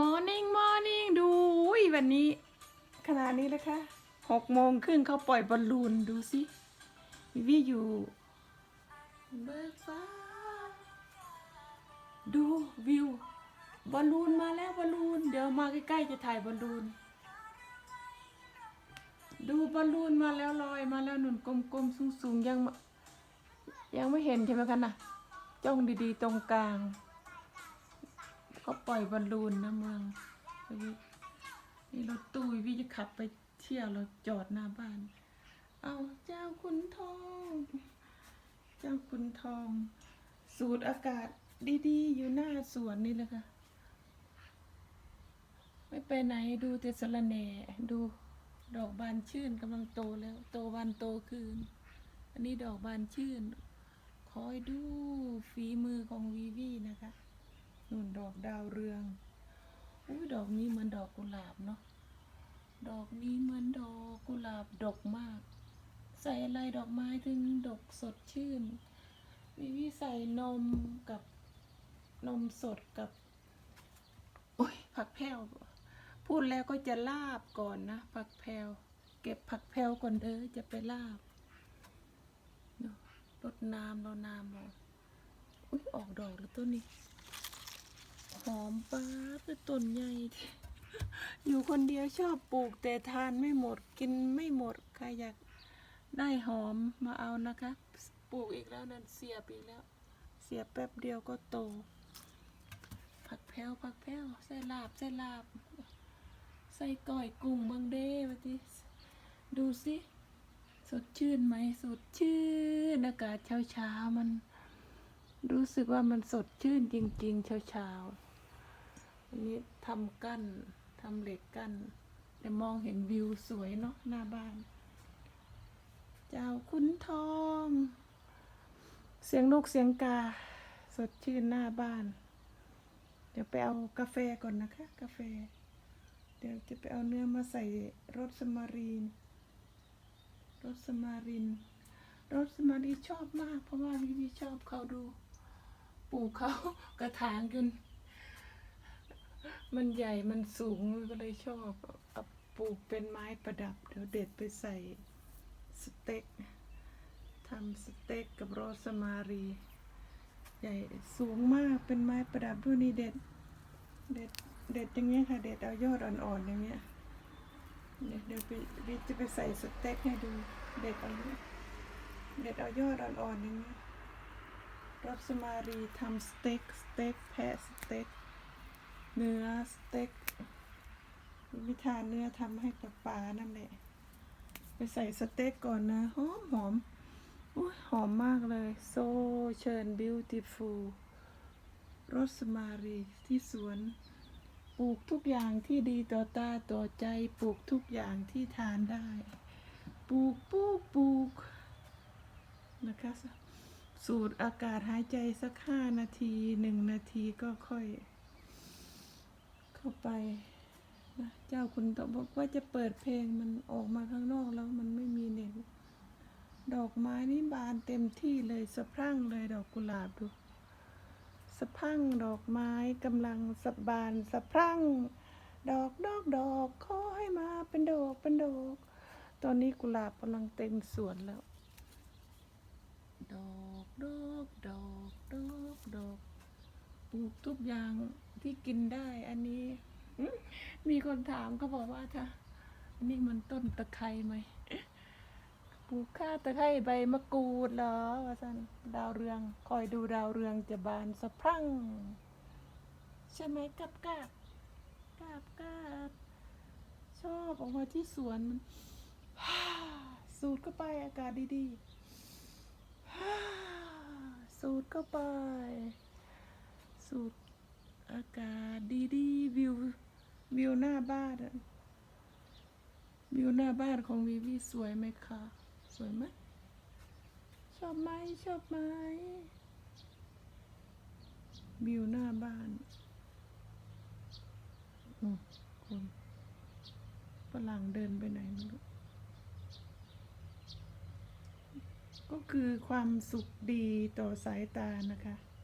morning morning ดูอุ๊ยวันนี้ขนาดนี้เลยค่ะหกโมงครึ่งเขาปล่อยบอลลูนดูสิวิวอยู่เบิกฟ้า ดูวิวบอลลูนมาแล้วบอลลูน เดี๋ยวมาใกล้ๆจะถ่ายบอลลูน ดูบอลลูนมาแล้วลอยมาแล้วหนุนกลมๆสูงๆยังยังไม่เห็นใช่ไหมคะน่ะจ้องดีๆตรงกลาง เขาปล่อยบอลลูนนะเมืองวินี่รถตู้วิจะขับไปเที่ยวเราจอดหน้าบ้าน เอาเจ้าคุณทอง เจ้าคุณทอง สูดอากาศดีๆ อยู่หน้าสวนนี่เลยค่ะ ไม่ไปไหนดูแต่สระแหน่ดูดอกบานชื่นกำลังโตแล้ว โตวันโตคืน อันนี้ดอกบานชื่น คอยดูฝีมือของวีวีนะคะ นุ่นดอกดาวเรือง อุ้ยดอกนี้เหมือนดอกกุหลาบเนาะ ดอกนี้เหมือนดอกกุหลาบดกมาก ใส่อะไรดอกไม้ถึงดกสดชื่น วิวีใส่นมกับนมสดกับ โอ้ยผักแพรวพูดแล้วก็จะลาบก่อนนะ ผักแพรวเก็บผักแพรวก่อนเด้อจะไปลาบรดน้ำรดน้ำเอาอุ้ยออกดอกแล้วต้นนี้ หอมป้าเป็นต้นใหญ่ อยู่คนเดียวชอบปลูกแต่ทานไม่หมดกินไม่หมดใครอยากได้หอมมาเอานะคะ ปลูกอีกแล้วนั่นเสียบอีกแล้ว เสียบแป๊บเดียวก็โต ผักแพรวผักแพรวใส่ลาบใส่ลาบ ใส่ก้อยกุ้งบางเด้มาดิดูสิสดชื่นไหมสดชื่นอากาศเช้าเช้ามัน รู้สึกว่ามันสดชื่นจริง ๆ เช้าเช้า อันนี้ทำกั้นทำเหล็กกั้นแต่มองเห็นวิวสวยเนาะหน้าบ้าน เจ้าคุณทอง เสียงนกเสียงกา สดชื่นหน้าบ้าน เดี๋ยวไปเอากาแฟก่อนนะคะ กาแฟ เดี๋ยวจะไปเอาเนื้อมาใส่รสมารีนรสมารินรสมารีชอบมาก เพราะว่าวิวีชอบเขาดู ปลูกเขากระถางกัน มันใหญ่มันสูงก็เลยชอบเอาปลูกเป็นไม้ประดับ เดี๋ยวเด็ดไปใส่สเต็กทำสเต็กกับโรสมารี ใหญ่สูงมากเป็นไม้ประดับด้วยนี่เด็ด เด็ดเด็ดอย่างเงี้ยค่ะ เด็ดเอายอดอ่อนๆอย่างเงี้ยเดี๋ยวเดี๋ยวไปจะไปใส่สเต็กให้ดูเด็ดเอาเด็ดเอายอดอ่อนๆอย่างเงี้ยรสมารีทำสเต็กสเต็กแพะสเต็ก เนื้อสเต็กวิธานเนื้อทำให้ปลาปลานั่นแหละไปใส่สเต็กก่อนนะหอมหอมอุ๊ยหอมมากเลย โซเชิญบิวตี้ฟูลรสมารีที่สวน ปลูกทุกอย่างที่ดีต่อตาต่อใจ ปลูกทุกอย่างที่ทานได้ ปลูกปลูกปลูกนะคะสูดอากาศหายใจสักห้านาทีหนึ่งนาทีก็ค่อย เข้าไปนะเจ้าคุณต้อบอกว่าจะเปิดเพลงมันออกมาข้างนอกแล้วมันไม่มีเน็ตดอกไม้นี่บานเต็มที่เลยสะพรั่งเลยดอกกุหลาบดูสะพรั่งดอกไม้กำลังสะบานสะพรั่ง ดอกดอกดอกขอให้มาเป็นดอกเป็นดอก ตอนนี้กุหลาบกำลังเต็มสวนแล้ว ดอกดอกดอกดอกดอก ปลูกทุกอย่างที่กินได้อันนี้มีคนถามเขาบอกว่าถ้านนี้มันต้นตะไคร้ไหมปลูกข้าตะไคร้ใบมะกรูดเหรอว่าสันดาวเรือง คอยดูดาวเรืองจะบานสะพรั่ง ใช่ไหมกับกาบกาบกาบชอบออกมาที่สวนมันสูดเข้าไปอากาศดีๆสูดเข้าไป สูดอากาศดีๆวิววิวหน้าบ้านวิวหน้าบ้านของวิวีสวยไหมคะ สวยไหมชอบไหมชอบไหมวิวหน้าบ้านอืมคุณฝรั่งเดินไปไหนไม่รู้ก็คือความสุขดีต่อสายตานะคะ